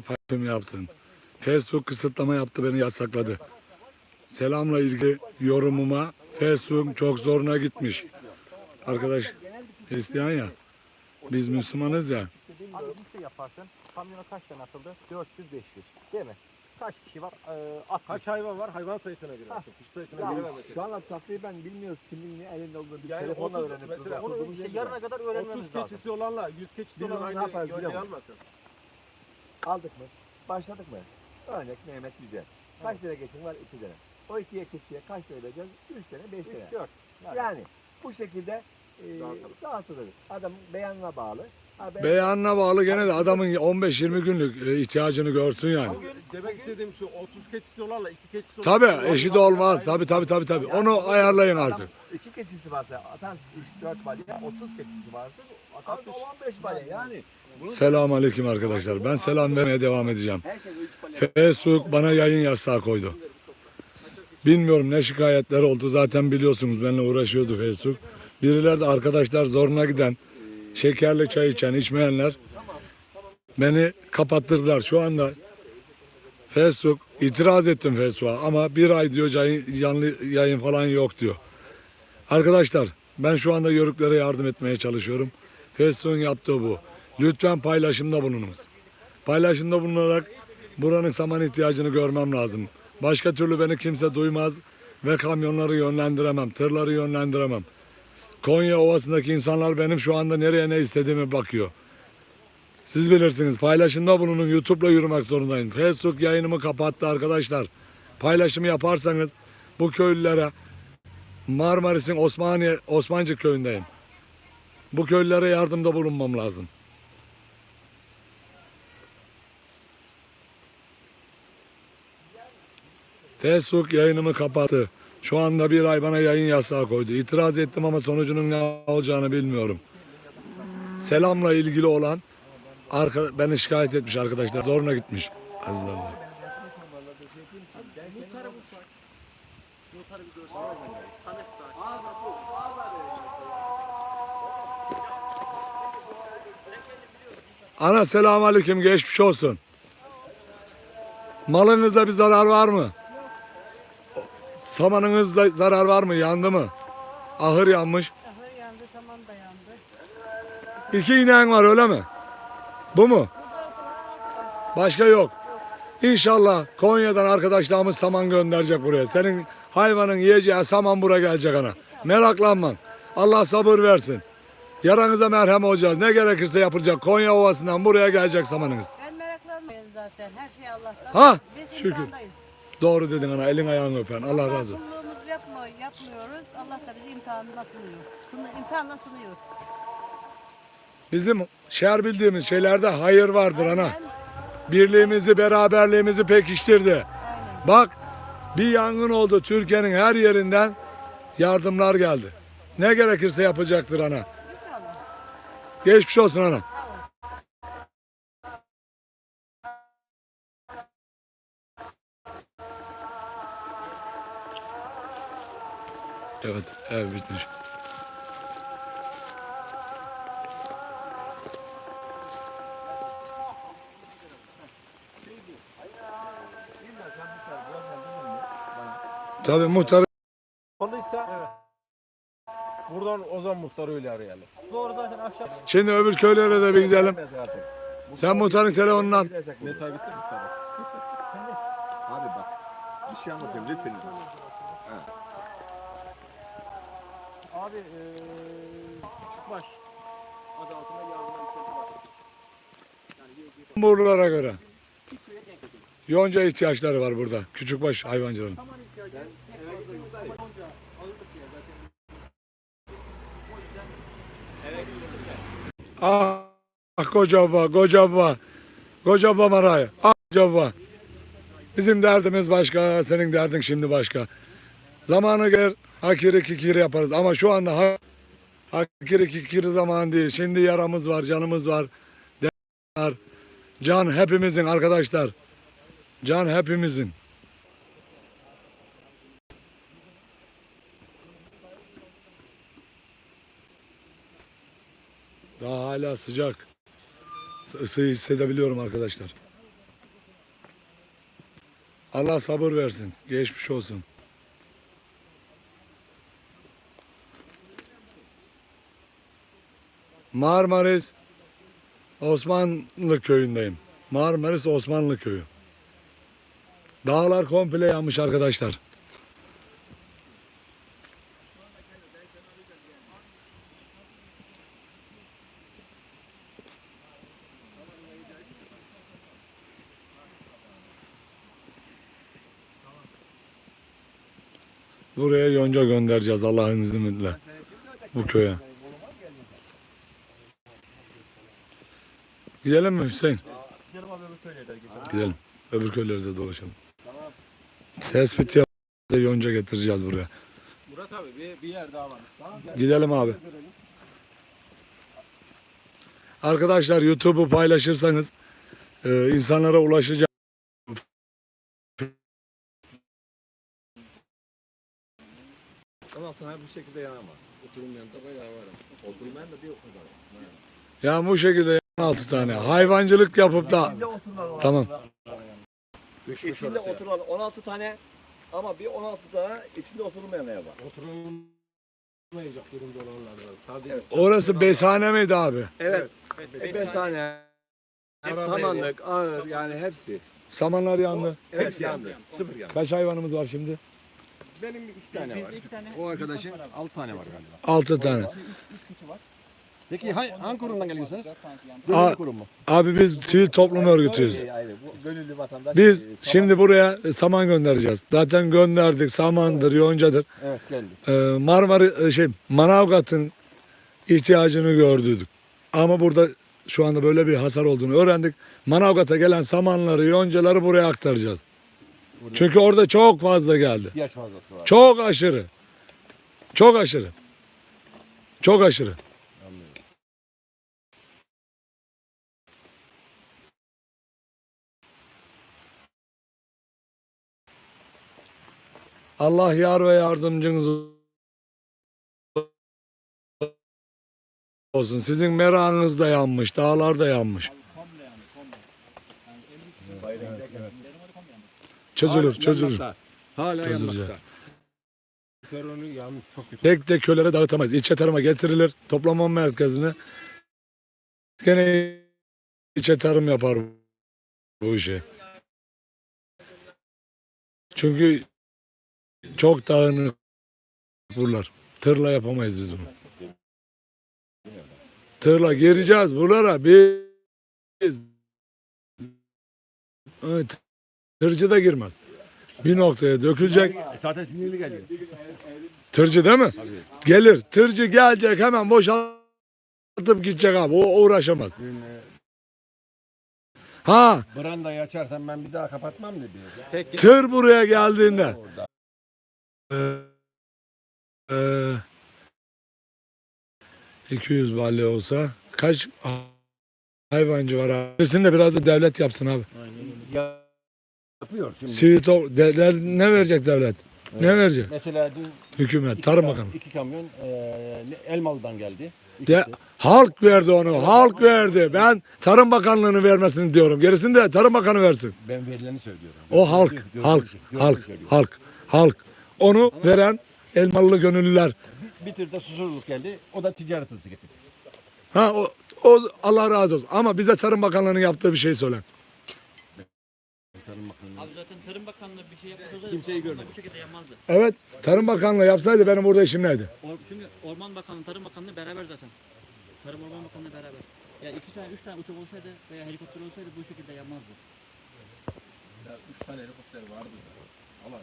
paylaşım yapsın. Facebook kısıtlama yaptı beni yasakladı. Selamla ilgili yorumuma Facebook çok zoruna gitmiş. Arkadaş Hristiyan ya. Biz Müslümanız ya. Abi bir şey yaparsın. Kamyona kaç tane atıldı? 400 500. Değil mi? Kaç kişi var? Ee, 60. Kaç hayvan var? Hayvan sayısına göre. Ha. Kişi sayısına Ya, göre şu an tatlıyı ben bilmiyoruz kimin ne elinde olduğunu bir Yani telefonla 30 öğrenip mesela onu işte yarına kadar 30 öğrenmemiz lazım. keçisi olanla 100 keçisi olan aynı musun? almasın. Aldık mı? Başladık mı? Örnek Mehmet Yüce. Kaç tane geçin var? 2 tane. O ikiye keçiye kaç tane vereceğiz? 3 tane 5 tane. 4. Yani bu şekilde e, Dağıtalım. dağıtılır. Adam beyanına bağlı. Beyanına bağlı gene de adamın 15-20 günlük e, ihtiyacını görsün yani. Bugün demek istediğim şu 30 keçisi olanla 2 keçisi Tabi olan- eşit olmaz. Tabi tabi tabi tabi. Onu ayarlayın artık. iki keçisi varsa atan 3-4 balya, 30 keçisi varsa atan 15 balya yani. Selamun aleyküm arkadaşlar. Ben selam vermeye devam edeceğim. Herkes 3 balya. Facebook bana yayın yasağı koydu. Bilmiyorum ne şikayetler oldu. Zaten biliyorsunuz benimle uğraşıyordu Facebook. Birileri de arkadaşlar zoruna giden, şekerli çay içen, içmeyenler beni kapattırdılar. Şu anda Facebook, itiraz ettim Facebook'a ama bir ay diyor yayın, yanlı yayın falan yok diyor. Arkadaşlar ben şu anda yörüklere yardım etmeye çalışıyorum. Facebook'un yaptığı bu. Lütfen paylaşımda bulununuz. Paylaşımda bulunarak buranın saman ihtiyacını görmem lazım. Başka türlü beni kimse duymaz ve kamyonları yönlendiremem, tırları yönlendiremem. Konya Ovası'ndaki insanlar benim şu anda nereye ne istediğimi bakıyor. Siz bilirsiniz paylaşımda bulunun YouTube'la yürümek zorundayım. Facebook yayınımı kapattı arkadaşlar. Paylaşımı yaparsanız bu köylülere Marmaris'in Osmaniye, Osmancı köyündeyim. Bu köylülere yardımda bulunmam lazım. Facebook yayınımı kapattı. Şu anda bir ay bana yayın yasağı koydu. İtiraz ettim ama sonucunun ne olacağını bilmiyorum. Selamla ilgili olan arka, beni şikayet etmiş arkadaşlar. Zoruna gitmiş. Aziz Allah. Ana selamun aleyküm geçmiş olsun. Malınızda bir zarar var mı? Samanınızda zarar var mı? Yandı mı? Ahır yanmış. Ahır yandı, saman da yandı. İki ineğin var öyle mi? Bu mu? Başka yok. İnşallah Konya'dan arkadaşlarımız saman gönderecek buraya. Senin hayvanın yiyeceği saman buraya gelecek ana. Meraklanma. Allah sabır versin. Yaranıza merhem olacağız. Ne gerekirse yapılacak. Konya Ovası'ndan buraya gelecek samanınız. Ben meraklanmayın zaten. Her şey Allah'tan. Ha, Biz şükür. imtihandayız. Doğru dedin ana. Elin ayağını öpen. Allah razı olsun. Kulluğumuzu yapma, yapmıyoruz. Allah da bizi imtihanına sunuyor. Sunu, imtihanla sunuyor. Bizim şer bildiğimiz şeylerde hayır vardır ana. Aynen. Birliğimizi, beraberliğimizi pekiştirdi. Aynen. Bak bir yangın oldu. Türkiye'nin her yerinden yardımlar geldi. Ne gerekirse yapacaktır ana. Geçmiş olsun ana. Evet, ev bitmiş. Tabii muhtar Olursa buradan Ozan Muhtar'ı öyle arayalım. Doğru zaten aşağı. Şimdi öbür köylere de bir gidelim. Sen muhtarın telefonundan Mesai bitti mi? Abi bak bir şey anlatıyorum lütfen. Abi eee küçük baş. Adı altında yardıma ihtiyacı var. buralara göre. Yonca ihtiyaçları var burada. Küçükbaş hayvancılığın. Ah, ah koca baba, koca baba. Koca baba Maray. Ah koca baba. Bizim derdimiz başka, senin derdin şimdi başka. Zamanı gelir, hakiri kikiri yaparız. Ama şu anda ha- hakiri kikiri zaman değil. Şimdi yaramız var, canımız var. var. Can hepimizin arkadaşlar. Can hepimizin. Daha hala sıcak. Isıyı hissedebiliyorum arkadaşlar. Allah sabır versin. Geçmiş olsun. Marmaris Osmanlı köyündeyim. Marmaris Osmanlı köyü. Dağlar komple yanmış arkadaşlar. Buraya yonca göndereceğiz Allah'ın izniyle. Bu köye. Gidelim mi Hüseyin? Gidelim. Öbür köylerde dolaşalım. Tespit yap. Yonca getireceğiz buraya. Murat abi bir, bir yer daha var. Gidelim abi. Arkadaşlar YouTube'u paylaşırsanız e, insanlara ulaşacak. Ama sana bu şekilde yanama. Oturulmayan da bayağı var. Oturulmayan da bir okulda var. Ya bu şekilde 16 tane. Hayvancılık yapıp da İçinde oturulan Tamam. İçinde oturulan 16 tane ama bir 16 tane içinde oturulmayan ev var. Oturulmayacak durumda olanlar var. Sadece orası besane miydi abi? Evet. E, Besane, samanlık, ağır yani hepsi. Samanlar yandı. Hepsi yandı. Sıfır yandı. Kaç hayvanımız var şimdi? benim iki tane var. O arkadaşın 6 tane var galiba. 6 tane. Peki hay, hangi kurumdan geliyorsunuz? Gönüllü kurum mu? Abi biz sivil toplum örgütüyüz. Bu gönüllü vatandaş. Biz e, şimdi buraya saman göndereceğiz. Zaten gönderdik. Samandır, yoncadır. Evet geldi. Ee, Marmara şey Manavgat'ın ihtiyacını gördük. Ama burada şu anda böyle bir hasar olduğunu öğrendik. Manavgat'a gelen samanları, yoncaları buraya aktaracağız. Çünkü orada çok fazla geldi. İhtiyaç fazlası var. Çok aşırı. Çok aşırı. Çok aşırı. Allah yar ve yardımcınız olsun. Sizin meranınız da yanmış, dağlar da yanmış. Çözülür, çözülür. Hala Çözülecek. yanmakta. Terörü yanmış çok kötü. Tek tek köylere dağıtamayız. İlçe tarıma getirilir. Toplama merkezine. Gene ilçe tarım yapar bu işi. Çünkü çok dağınık buralar. Tırla yapamayız biz bunu. Tırla gireceğiz buralara. Biz Evet, tırcı da girmez. Bir noktaya dökülecek. Zaten sinirli geliyor. Tırcı değil mi? Gelir. Tırcı gelecek hemen boşaltıp gidecek abi. O uğraşamaz. Ha Brandayı açarsan ben bir daha kapatmam dedi. tır buraya geldiğinde eee, eee, 200 balya olsa kaç hayvancı var abi? De biraz da devlet yapsın abi. Yapıyor şimdi. Sivil top- de- de- ne verecek devlet? Ne verecek? Mesela dün Hükümet, iki Tarım kam- Bakanı. iki kamyon eee Elmalı'dan geldi. De, İkisi. halk verdi onu, halk verdi. Ben Tarım Bakanlığı'nın vermesini diyorum. Gerisini de Tarım Bakanı versin. Ben verileni söylüyorum. O halk, halk, halk, halk, halk. Onu veren Elmalı gönüllüler. Bir tır da susurluk geldi. O da ticaret hızı getirdi. Ha o, o Allah razı olsun. Ama bize Tarım Bakanlığı'nın yaptığı bir şey söyle. Tarım Bakanlığı. Abi zaten Tarım Bakanlığı bir şey yapmasa Kimseyi görmedim. bu şekilde yanmazdı. Evet, Tarım Bakanlığı yapsaydı benim burada işim neydi? Or, çünkü Orman Bakanlığı, Tarım Bakanlığı beraber zaten. Tarım Orman Bakanlığı beraber. Ya iki tane, üç tane uçak olsaydı veya helikopter olsaydı bu şekilde yanmazdı. Üç tane helikopter vardı. Allah